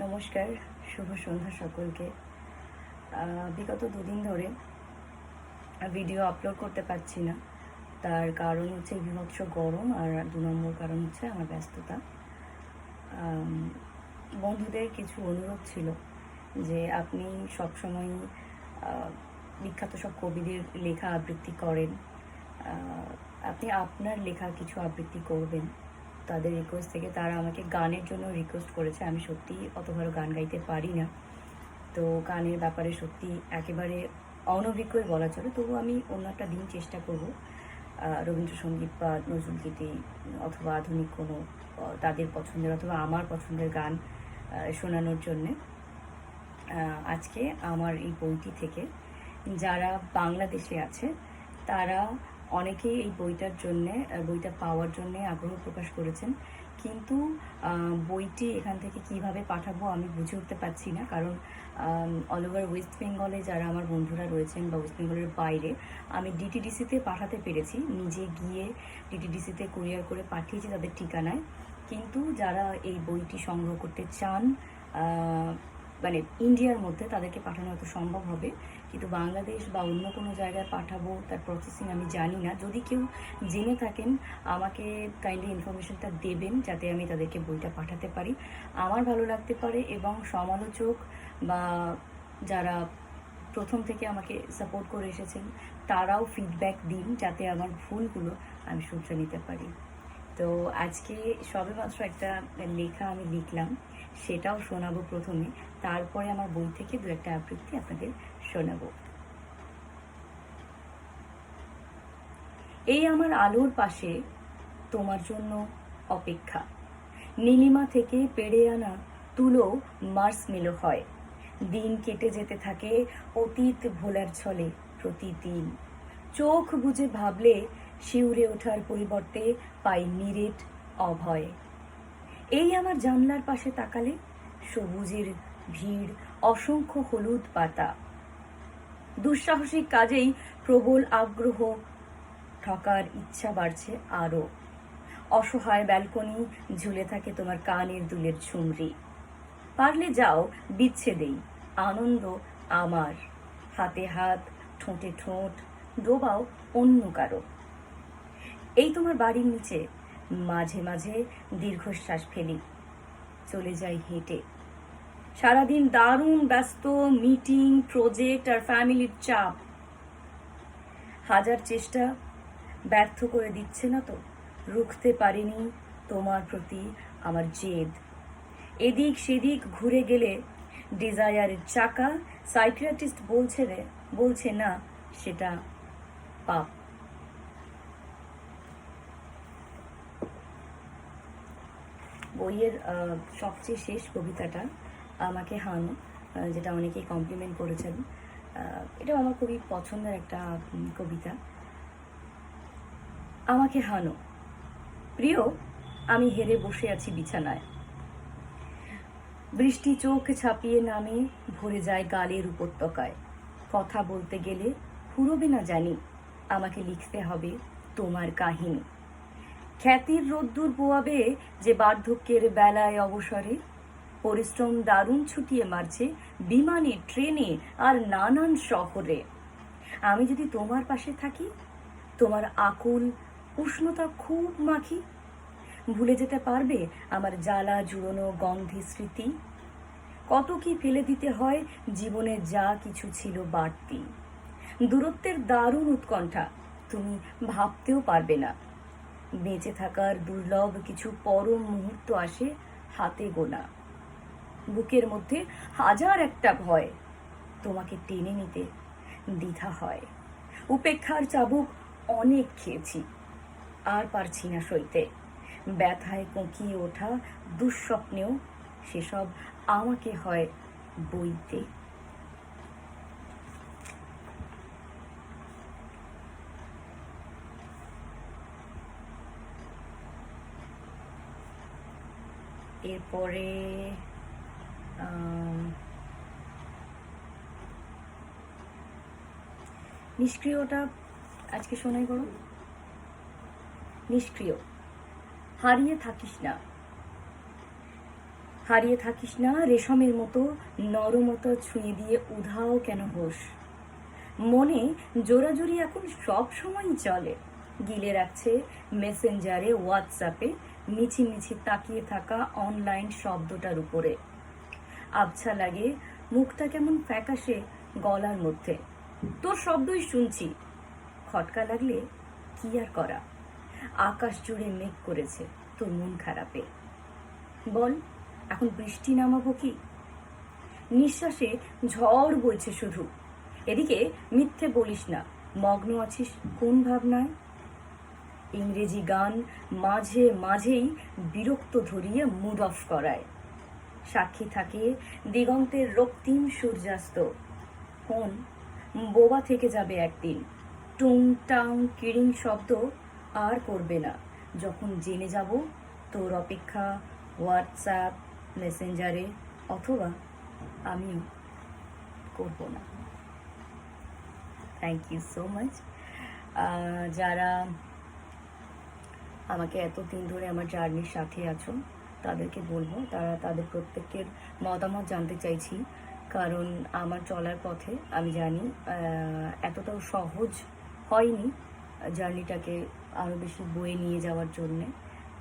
নমস্কার, শুভ সন্ধ্যা সকলকে। বিগত দুদিন ধরে ভিডিও আপলোড করতে পারছি না। তার কারণ হচ্ছে বিভৎস গরম আর দু নম্বর কারণ হচ্ছে আমার ব্যস্ততা। বন্ধুদের কিছু অনুরোধ ছিল যে আপনি সবসময় বিখ্যাত সব কবিদের লেখা আবৃত্তি করেন। আপনি আপনার লেখা কিছু আবৃত্তি করবেন। তাদের রিকোয়েস্ট থেকে তারা আমাকে গানের জন্য রিকোয়েস্ট করেছে। আমি সত্যি অত ভালো গান গাইতে পারি না। তো গানের ব্যাপারে সত্যি একেবারে অনভিজ্ঞই বলা চলে। তবু আমি অন্য একটা দিন চেষ্টা করব। রবীন্দ্রসঙ্গীত বা নজরুলগীতি অথবা আধুনিক কোনো তাদের পছন্দের অথবা আমার পছন্দের গান শোনানোর জন্যে। আজকে আমার এই বইটি থেকে যারা বাংলাদেশে আছে, তারা অনেকেই এই বইটার জন্যে বইটা পাওয়ার জন্য আগ্রহ প্রকাশ করেছেন। কিন্তু বইটি এখান থেকে কীভাবে পাঠাবো আমি বুঝে উঠতে পারছি না। কারণ অল ওভার ওয়েস্ট বেঙ্গলে যারা আমার বন্ধুরা রয়েছেন বা ওয়েস্ট বেঙ্গলের বাইরে, আমি ডিটিডিসিতে পাঠাতে পেরেছি। নিজে গিয়ে ডিটিডিসিতে কুরিয়ার করে পাঠিয়েছি তাদের ঠিকানায়। কিন্তু যারা এই বইটি সংগ্রহ করতে চান মানে ইন্ডিয়ার মধ্যে তাদেরকে পাঠানো হয়তো সম্ভব হবে। কিন্তু বাংলাদেশ বা অন্য কোনো জায়গায় পাঠাবো, তার প্রসেসিং আমি জানি না। যদি কেউ জেনে থাকেন, আমাকে কাইন্ডলি ইনফরমেশনটা দেবেন যাতে আমি তাদেরকে বইটা পাঠাতে পারি। আমার ভালো লাগতে পারে এবং সমালোচক বা যারা প্রথম থেকে আমাকে সাপোর্ট করে এসেছেন, তারাও ফিডব্যাক দিন যাতে আমার ভুলগুলো আমি শুধরে নিতে পারি। তো আজকে সবেমাত্র একটা লেখা আমি লিখলাম, সেটাও শোনাবো প্রথমে, তারপরে আমার বই থেকে দু একটা আবৃত্তি আপনাদের শোনাবো। এই আমার আলোর পাশে তোমার জন্য অপেক্ষা। নীলিমা থেকে পেড়ে আনা তুলো মার্স মেলো হয়। দিন কেটে যেতে থাকে অতীত ভোলার ছলে প্রতিদিন। চোখ বুঝে ভাবলে শিউরে ওঠার পরিবর্তে পাই নিরেট অভয়। এই আমার জানলার পাশে তাকালে সবুজের ভিড়, অসংখ্য হলুদ পাতা। দুঃসাহসিক কাজেই প্রবল আগ্রহ ঠকার ইচ্ছা বাড়ছে আরও। অসহায় ব্যালকনি ঝুলে থাকে তোমার কানের দুলের ঝুমরি। পারলে যাও, বিচ্ছেদেই, আনন্দ আমার। হাতে হাত, ঠোঁটে ঠোঁট, ডোবাও অন্য কারও। এই তোমার বাড়ির নিচে মাঝে মাঝে দীর্ঘশ্বাস ফেলি, চলে যাই হেঁটে। সারাদিন দারুণ ব্যস্ত মিটিং প্রজেক্ট আর ফ্যামিলির চাপ। হাজার চেষ্টা ব্যর্থ করে দিচ্ছে না তো? রুখতে পারিনি তোমার প্রতি আমার জেদ। এদিক সেদিক ঘুরে গেলে ডিজায়ারের চাকা সাইকিয়াট্রিস্ট বলছে রে, বলছে না, সেটা পাপ। বইয়ের সবচেয়ে শেষ কবিতাটা আমাকে হানো যেটা অনেকেই কমপ্লিমেন্ট করেছেন। এটাও আমার খুবই পছন্দের একটা কবিতা। আমাকে হানো, প্রিয়, আমি হেরে বসে আছি বিছানায়। বৃষ্টি চোখ ছাপিয়ে নামে, ভরে যায় গালের উপত্যকায়। কথা বলতে গেলে ফুরবে না জানি, আমাকে লিখতে হবে তোমার কাহিনী। খ্যাতির রোদ্দুর বোয়াবে যে বার্ধক্যের বেলায় অবসরে। পরিশ্রম দারুণ ছুটিয়ে মারছে বিমানে, ট্রেনে আর নানান শহরে। আমি যদি তোমার পাশে থাকি, তোমার আকুল উষ্ণতা খুব মাখি। ভুলে যেতে পারবে আমার জ্বালা জুড়োনো গন্ধি স্মৃতি। কত কি ফেলে দিতে হয় জীবনে যা কিছু ছিল বাড়তি। দূরত্বের দারুণ উৎকণ্ঠা তুমি ভাবতেও পারবে না। বেঁচে থাকার দুর্লভ কিছু পরম মুহূর্ত আসে হাতে গোনা। বুকের মধ্যে হাজার একটা ভয় তোমাকে টেনে নিতে দ্বিধা হয়। উপেক্ষার চাবুক অনেক খেয়েছি, আর পারছি না সইতে। ব্যথায় কোঁকিয়ে ওঠা দুঃস্বপ্নেও সেসব আমাকে হয় বইতে। এরপরে নিষ্ক্রিয়টা আজকে শোনাই করো নিষ্ক্রিয়। হারিয়ে থাকিস না। হারিয়ে থাকিস না, রেশমের মতো নরমতা ছুঁয়ে দিয়ে উধাও কেন হোস? মনে জোরাজুরি এখন সব সময়ই চলে। গিলে রাখছে মেসেঞ্জারে, হোয়াটসঅ্যাপে মিছি মিছি তাকিয়ে থাকা অনলাইন শব্দটার উপরে। আবছা লাগে, মুখটা কেমন ফ্যাকাশে গলার মধ্যে। তোর শব্দই শুনছি। খটকা লাগলে কি আর করা? আকাশ জুড়ে মেঘ করেছে, তোর মন খারাপে। বল, এখন বৃষ্টি নামাবো কি? নিঃশ্বাসে ঝড় বইছে শুধু। এদিকে মিথ্যে বলিস না, মগ্ন আছিস কোন ভাবনায়? ইংরেজি গান মাঝে মাঝেই বিরক্ত ধরিয়ে মুড অফ করায়। সাক্ষী থাকে দিগন্তের রক্তিম সূর্যাস্ত। ফোন, বোবা থেকে যাবে একদিন। টুং টাং কিড়িং শব্দ আর করবে না। যখন জেনে যাব তোর অপেক্ষা হোয়াটসঅ্যাপ, মেসেঞ্জারে অথবা আমি করব না। থ্যাংক ইউ সো মাচ যারা আমাকে এতদিন ধরে আমার জার্নির সাথে আছো, তাদেরকে বলব, তারা তাদের প্রত্যেকের মতামত জানতে চাইছি। কারণ আমার চলার পথে আমি জানি এতটাও সহজ হয়নি জার্নিটাকে আরও বেশি বয়ে নিয়ে যাওয়ার জন্যে।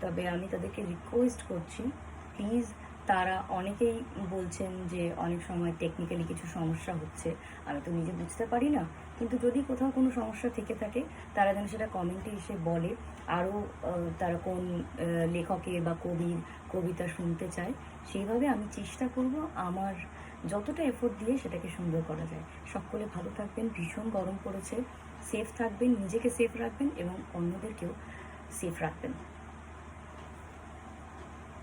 তবে আমি তাদেরকে রিকোয়েস্ট করছি প্লিজ তারা অনেকেই বলছেন যে অনেক সময় টেকনিক্যালি কিছু সমস্যা হচ্ছে। আমি তো নিজে বুঝতে পারি না। কিন্তু যদি কোথাও কোনো সমস্যা থেকে থাকে, তারা যেন সেটা কমেন্টে এসে বলে। আরও তারা কোন লেখকের বা কবির, কবিতা শুনতে চায়, সেইভাবে আমি চেষ্টা করব আমার যতটা এফোর্ট দিয়ে সেটাকে সুন্দর করা যায়। সকলে ভালো থাকবেন, ভীষণ গরম পড়েছে। সেফ থাকবেন, নিজেকে সেফ রাখবেন এবং অন্যদেরকেও সেফ রাখবেন।